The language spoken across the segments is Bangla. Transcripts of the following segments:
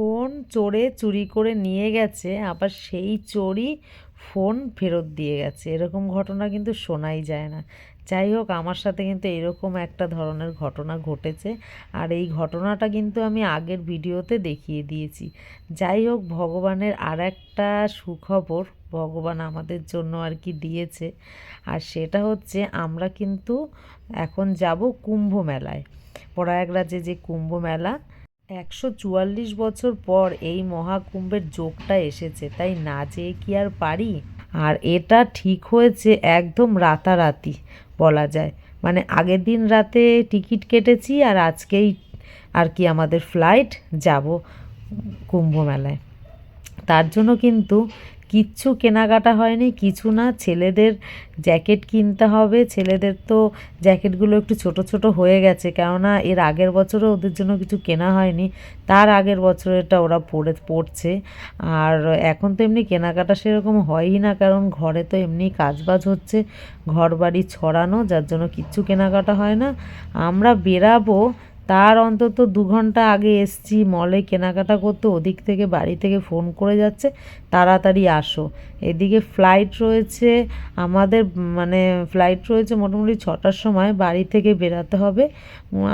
ফোন চোরে চুরি করে নিয়ে গেছে, আবার সেই চোরই ফোন ফেরত দিয়ে গেছে। এরকম ঘটনা কিন্তু শোনাই যায় না। যাই হোক, আমার সাথে কিন্তু এরকম একটা ধরনের ঘটনা ঘটেছে, আর এই ঘটনাটা কিন্তু আমি আগের ভিডিওতে দেখিয়ে দিয়েছি। যাই হোক, ভগবানের আর একটা সুখবর ভগবান আমাদের জন্য আর কি দিয়েছে, আর সেটা হচ্ছে আমরা কিন্তু এখন যাব কুম্ভ মেলায়। প্রয়াগরাজে যে কুম্ভ মেলা একশো চুয়াল্লিশ বছর পর এই মহাকুম্ভের যোগটা এসেছে, তাই না যেয়ে কি আর পারি? আর এটা ঠিক হয়েছে একদম রাতারাতি, বলা যায়। মানে আগের দিন রাতে টিকিট কেটেছি আর আজকেই আর কি আমাদের ফ্লাইট যাব কুম্ভ মেলায়। তার জন্য কিন্তু কিচ্ছু কেনাকাটা হয়নি, কিছু না। ছেলেদের জ্যাকেট কিনতে হবে। ছেলেদের তো জ্যাকেটগুলো একটু ছোট ছোট হয়ে গেছে। কেননা এর আগের বছরও ওদের জন্য কিছু কেনা হয়নি। তার আগের বছরেরটা ওরা পরে পড়ছে আর এখন তো এমনি কেনাকাটা সেরকম হয়ই না, কারণ ঘরে তো এমনি কাজবাজ হচ্ছে ঘর বাড়ি ছড়ানো, যার জন্য কিচ্ছু কেনাকাটা হয় না। আমরা বেরাবো তার অন্তত দু ঘণ্টা আগে এসছি মলে কেনাকাটা করতে, ওদিক থেকে বাড়ি থেকে ফোন করে যাচ্ছে, তাড়াতাড়ি আসো। এদিকে ফ্লাইট রয়েছে, আমাদের মানে ফ্লাইট রয়েছে মোটামুটি ছটার সময়, বাড়ি থেকে বেরাতে হবে।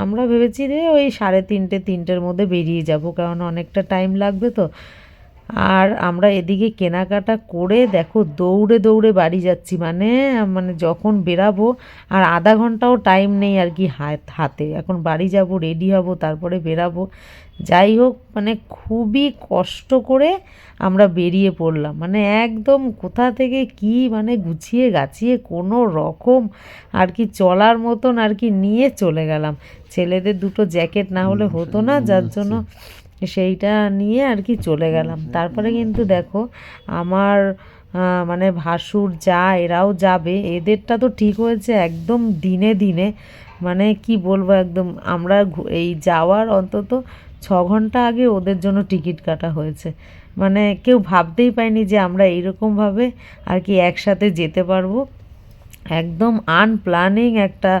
আমরা ভেবেছি যে ওই সাড়ে তিনটে, তিনটের মধ্যে বেরিয়ে যাব, কারণ অনেকটা টাইম লাগবে তো। আর আমরা এদিকে কেনাকাটা করে দেখো দৌড়ে দৌড়ে বাড়ি যাচ্ছি মানে মানে যখন বেরাবো আর আধা ঘন্টাও টাইম নেই আর কি হাত- হাতে। এখন বাড়ি যাব রেডি হব তারপরে বেরাবো। যাই হোক মানে খুবই কষ্ট করে আমরা বেরিয়ে পড়লাম। মানে একদম কোথা থেকে কি মানে গুছিয়ে গাছিয়ে কোনো রকম আর কি চলার মতন আর কি নিয়ে চলে গেলাম। ছেলেদের দুটো জ্যাকেট না হলে হতো না যার জন্য সেইটা নিয়ে আর কি চলে গেলাম। তারপরে কিন্তু দেখো আমার মানে ভাসুর যা এরাও যাবে। এদেরটা তো ঠিক হয়েছে একদম দিনে দিনে। মানে কি বলব একদম আমরা এই যাওয়ার অন্তত ছ ঘণ্টা আগে ওদের জন্য টিকিট কাটা হয়েছে। মানে কেউ ভাবতেই পায়নি যে আমরা এইরকমভাবে আর কি একসাথে যেতে পারব। একদম আনপ্ল্যানিং একটা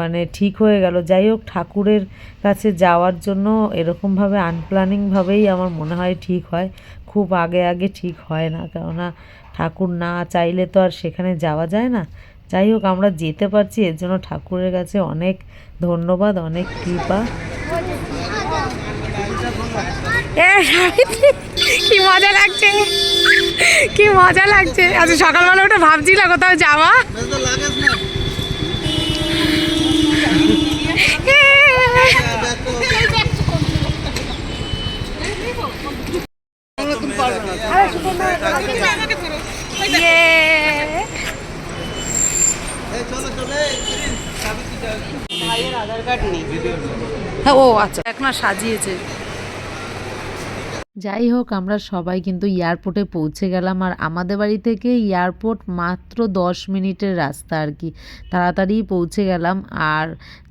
মানে ঠিক হয়ে গেল। যাই হোক, ঠাকুরের কাছে যাওয়ার জন্য এরকমভাবে আনপ্ল্যানিংভাবেই আমার মনে হয় ঠিক হয়। খুব আগে আগে ঠিক হয় না, কেননা ঠাকুর না চাইলে তো আর সেখানে যাওয়া যায় না। যাই হোক, আমরা যেতে পারছি, এর জন্য ঠাকুরের কাছে অনেক ধন্যবাদ, অনেক কৃপা। কি মজা লাগছে। কি মজা লাগছে। আচ্ছা সকালবেলা ওটা ভাবছিলাম কোথাও যাওয়া? ও আচ্ছা। এক না সাজিয়েছে। যাই হোক, আমরা সবাই কিন্তু এয়ারপোর্টে পৌঁছে গেলাম আর আমাদের বাড়ি থেকে এয়ারপোর্ট মাত্র দশ মিনিটের রাস্তা আর কি। তাড়াতাড়ি পৌঁছে গেলাম আর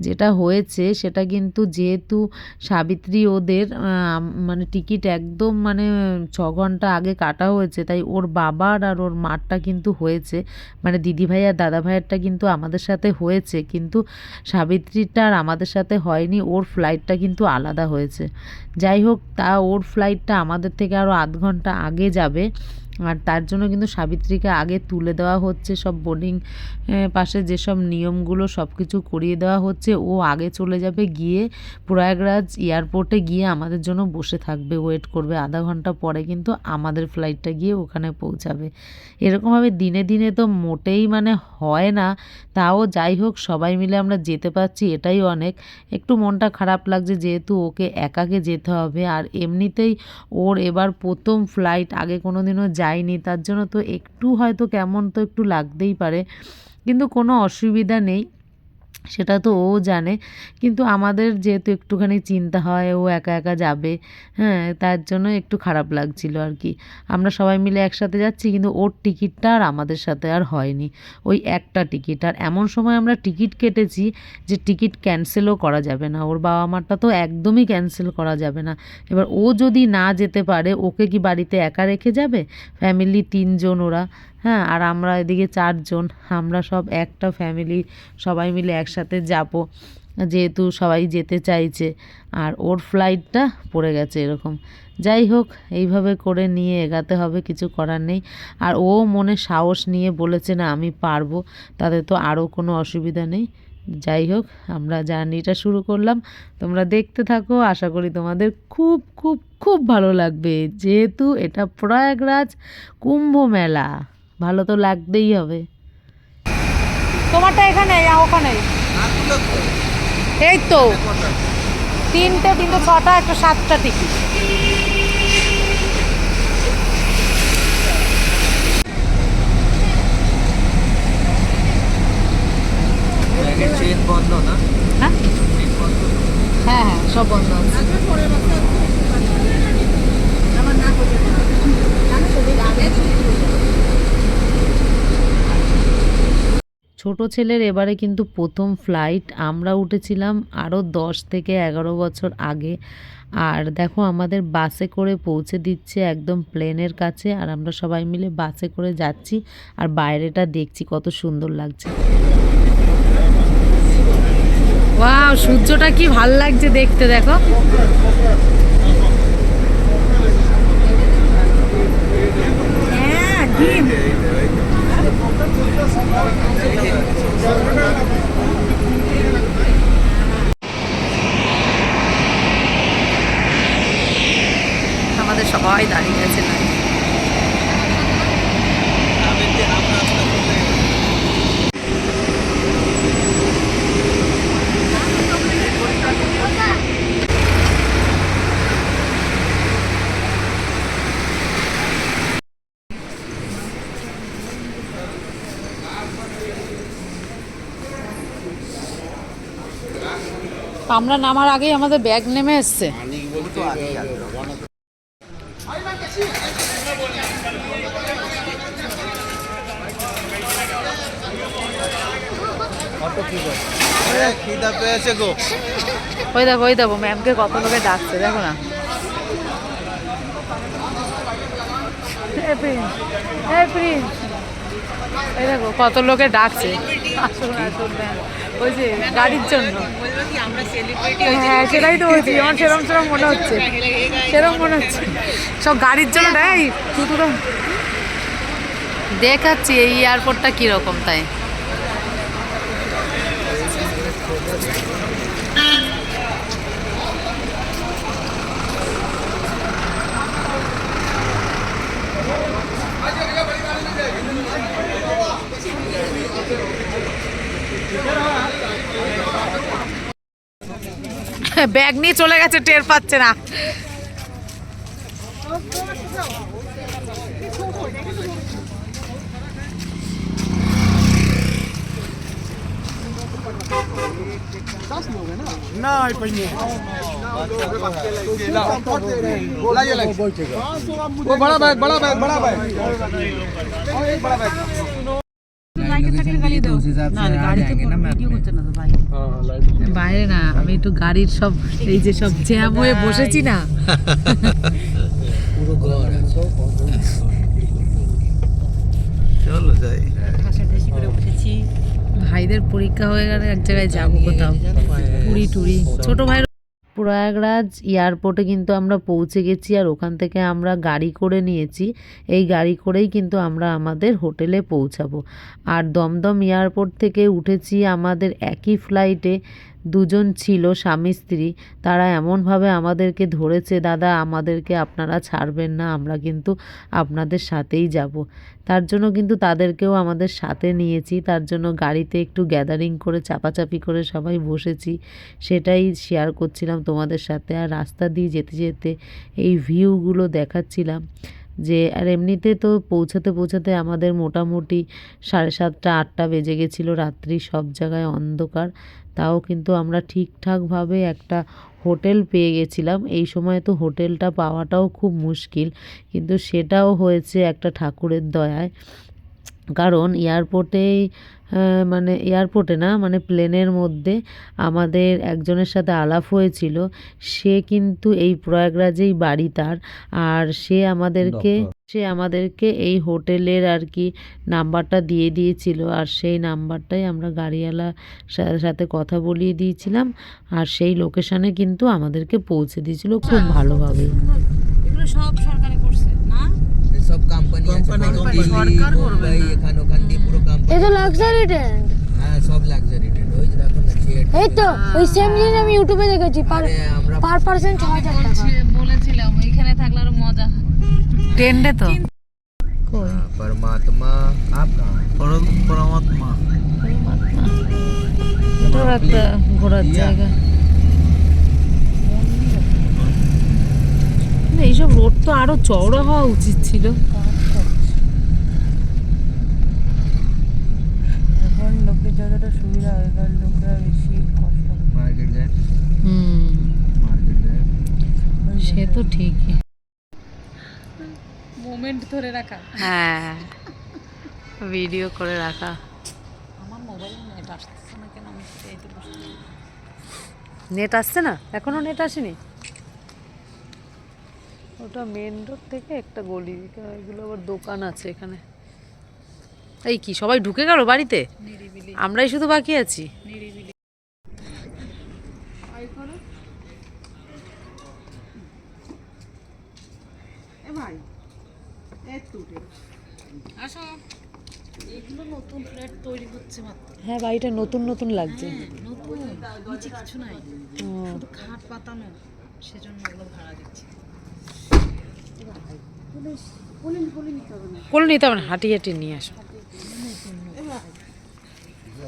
যেটা হয়েছে সেটা কিন্তু যেহেতু সাবিত্রী ওদের মানে টিকিট একদম মানে ছ ঘণ্টা আগে কাটা হয়েছে, তাই ওর বাবার আর ওর মারটা কিন্তু হয়েছে। মানে দিদিভাই আর দাদা ভাইয়েরটা কিন্তু আমাদের সাথে হয়েছে, কিন্তু সাবিত্রীটা আর আমাদের সাথে হয়নি, ওর ফ্লাইটটা কিন্তু আলাদা হয়েছে। যাই হোক, তা ওর ফ্লাইটটা আমাদের থেকে আরও আধ ঘণ্টা আগে যাবে। আর তার জন্য কিন্তু সাবিত্রীকে আগে তুলে দেওয়া হচ্ছে, সব বোর্ডিং পাশে যেসব নিয়মগুলো সব কিছু করিয়ে দেওয়া হচ্ছে, ও আগে চলে যাবে, গিয়ে প্রয়াগরাজ এয়ারপোর্টে গিয়ে আমাদের জন্য বসে থাকবে ওয়েট করবে। আধা ঘণ্টা পরে কিন্তু আমাদের ফ্লাইটটা গিয়ে ওখানে পৌঁছাবে। এরকমভাবে দিনে দিনে তো মোটেই মানে হয় না। তাও যাই হোক, সবাই মিলে আমরা যেতে পারছি, এটাই অনেক। একটু মনটা খারাপ লাগছে, যেহেতু ওকে একাকে যেতে হবে। আর এমনিতেই ওর এবার প্রথম ফ্লাইট আগে কোনো দিনও যায়নি, তার জন্য তো একটু হয়তো কেমন তো একটু লাগতেই পারে। কিন্তু কোনো অসুবিধা নেই। সেটা তো ও জানে। কিন্তু আমাদের যেহেতু একটুখানি চিন্তা হয়, ও একা একা যাবে হ্যাঁ তার জন্য একটু খারাপ লাগছিল আর কি। আমরা সবাই মিলে একসাথে যাচ্ছি, কিন্তু ওর টিকিটটা আর আমাদের সাথে আর হয়নি। ওই একটা টিকিট। আর এমন সময় আমরা টিকিট কেটেছি যে টিকিট ক্যান্সেলও করা যাবে না। ওর বাবা মারটা তো একদমই ক্যান্সেল করা যাবে না। এবার ও যদি না যেতে পারে, ওকে কি বাড়িতে একা রেখে যাবে? ফ্যামিলি তিনজন ওরা হ্যাঁ আর আমরা এদিকে চারজন। আমরা সব একটা ফ্যামিলি সবাই মিলে একসাথে যাব। যেহেতু সবাই যেতে চাইছে। আর ওর ফ্লাইটটা পড়ে গেছে এরকম। যাই হোক, এইভাবে করে নিয়ে এগাতে হবে, কিছু করার নেই। আর ও মনে সাহস নিয়ে বলেছে না, আমি পারব। তাদের তো আরও কোনো অসুবিধা নেই। যাই হোক, আমরা জার্নিটা শুরু করলাম। তোমরা দেখতে থাকো, আশা করি তোমাদের খুব খুব খুব ভালো লাগবে। যেহেতু এটা প্রয়াগরাজ কুম্ভ মেলা। ভালো তো লাগতেই হবে। তোমারটা এখানে ওখানে। এই তো। তিনটে তিনটে ছটা একটা সাতটা টিকিট। হ্যাঁ? হ্যাঁ হ্যাঁ সব বন্ধ আছে। ছোট ছেলের এবারে কিন্তু প্রথম ফ্লাইট আমরা উঠেছিলাম আরও দশ থেকে এগারো বছর আগে। আর দেখো আমাদের বাসে করে পৌঁছে দিচ্ছে একদম প্লেনের কাছে। আর আমরা সবাই মিলে বাসে করে যাচ্ছি আর বাইরেটা দেখছি কত সুন্দর লাগছে। সূর্যটা কি ভালো লাগছে দেখতে, দেখো। হ্যাঁ Thank you. আমরা নামার আগেই আমাদের ব্যাগ নেমে এসছে। দেখো, ওই ম্যামকে কত লোকে ডাকছে, দেখো না। দেখো, কত লোকে ডাকছে। আসুন আসুন ওই যে গাড়ির জন্য। হ্যাঁ সেটাই তো বলছি আমার সেরম সেরম মনে হচ্ছে। সেরম মনে হচ্ছে। সব গাড়ির জন্য দেয় শুধু দেখাচ্ছি এই এয়ারপোর্টটা কীরকম তাই। ব্যাগ নিয়ে চলে গেছে টের পাচ্ছে না वो बड़ा बैग बड़ा बैग बड़ा बैग बड़ा बैग বাইরে। না আমি একটু গাড়ির সব এই যে সব জ্যাম হয়ে বসেছি না। চলো যাই। ভাইদের পরীক্ষা হয়ে গেলে এক জায়গায় যাব কোথাও। পুরি টুরি। ছোট ভাই প্রয়াগরাজ এয়ারপোর্টে কিন্তু আমরা পৌঁছে গেছি আর ওখান থেকে আমরা গাড়ি করে নিয়েছি। এই গাড়ি করেই কিন্তু আমরা আমাদের হোটেলে পৌঁছাবো। আর দমদম এয়ারপোর্ট থেকে উঠেছি আমাদের একই ফ্লাইটে দুজন ছিল স্বামী স্ত্রী, তারা এমনভাবে আমাদেরকে ধরেছে, দাদা, আমাদেরকে আপনারা ছাড়বেন না, আমরা কিন্তু আপনাদের সাথেই যাব। তার জন্য কিন্তু তাদেরকেও আমাদের সাথে নিয়েছি, তার জন্য গাড়িতে একটু গ্যাদারিং করে, চাপাচাপি করে সবাই বসেছি। সেটাই শেয়ার করছিলাম তোমাদের সাথে আর রাস্তা দিয়ে যেতে যেতে এই ভিউগুলো দেখাচ্ছিলাম। যে, আর এমনিতে তো পৌঁছাতে পৌঁছাতে আমাদের মোটামুটি সাড়ে সাতটা, আটটা বেজে গেছিল রাত্রি সব জায়গায় অন্ধকার। তাও কিন্তু আমরা ঠিকঠাকভাবে একটা হোটেল পেয়ে গেছিলাম। এই সময় তো হোটেলটা পাওয়াটাও খুব মুশকিল, কিন্তু সেটাও হয়েছে একটা ঠাকুরের দয়ায়। কারণ এয়ারপোর্টেই মানে এয়ারপোর্টে না মানে প্লেনের মধ্যে আমাদের একজনের সাথে আলাপ হয়েছিল। সে কিন্তু এই প্রয়াগরাজেই বাড়ি তার। আর সে আমাদেরকে সে আমাদেরকে এই হোটেলের আর কি নাম্বারটা দিয়ে দিয়েছিল। আর সেই নাম্বারটাই আমরা গাড়িওয়ালা সা- সাথে কথা বলিয়ে দিয়েছিলাম। আর সেই লোকেশানে কিন্তু আমাদেরকে পৌঁছে দিয়েছিল খুব ভালোভাবে এগুলো সব সব কোম্পানি আছে বড় দিল্লি মুম্বাই এখান ওখান দিয়ে পুরো কোম্পানি এই তো লাক্সারি ট্রেন্ড হ্যাঁ সব লাক্সারি ট্রেন ওই যে দেখো না থিয়েটার এই তো ওই সেম জিনিস আমি ইউটিউবে দেখেছি পার আরে আমরা পার পার্সন ছ হাজার টাকা বলেছিলাম এখানে থাকলে আরো মজা ট্রেন্ডে তো हाँ, परमात्मा आप कहाँ हैं? परमात्मा এটাও একটা ঘোরার জায়গা না, এইসব রোড তো আরো চওড়া হওয়া উচিত ছিল লোকের যতটা সুবিধা হয় এখানে লোকেরা বেশি কষ্ট মার্কেট যায়? সে তো ঠিকই। মোমেন্ট ধরে রাখা। হ্যাঁ। ভিডিও করে রাখা। আমার মোবাইল নেট আসছে না কেন? আমি সেটাই তো নেট আসছে না? এখনও নেট আসেনি? ওটা মেন রোড থেকে একটা গলি। এগুলো আবার দোকান আছে এখানে। এই কি সবাই ঢুকে গেল বাড়িতে? আমরাই শুধু বাকি আছি। আসো। এগুলো নতুন ফ্ল্যাট তৈরি হচ্ছে মাত্র। হ্যাঁ বাড়িটা নতুন নতুন লাগছে। নিচে কিছু নাই। শুধু খাট পাতানো সেজন্য ওগুলো ভাড়া দিচ্ছে। কোলে নিতে হবে না হাঁটি হাঁটি নিয়ে আসো।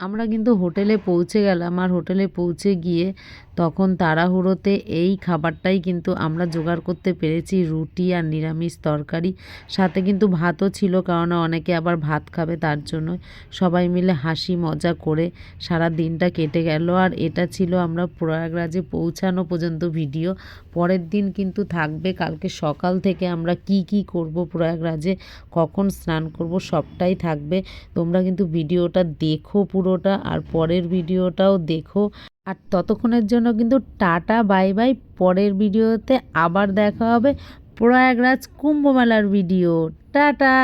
আমরা কিন্তু হোটেলে পৌঁছে গেলাম আর হোটেলে পৌঁছে গিয়ে তখন তাড়াহুড়োতে এই খাবারটাই কিন্তু আমরা জোগাড় করতে পেরেছি, রুটি আর নিরামিষ তরকারি। সাথে কিন্তু ভাতও ছিল কারণ অনেকে আবার ভাত খাবে তার জন্য সবাই মিলে হাসি মজা করে সারা দিনটা কেটে গেল। আর এটা ছিল আমরা প্রয়াগরাজে পৌঁছানো পর্যন্ত ভিডিও। পরের দিন কিন্তু থাকবে, কালকে সকাল থেকে আমরা কি কি করব প্রয়াগরাজে, কখন স্নান করব সবটাই থাকবে। তোমরা কিন্তু ভিডিওটা দেখো পুরোটা, আর পরের ভিডিওটাও দেখো। আর ততক্ষণের জন্য কিন্তু টাটা, বাই বাই। পরের ভিডিওতে আবার দেখা হবে প্রয়াগরাজ কুম্ভ মেলার ভিডিও। টাটা!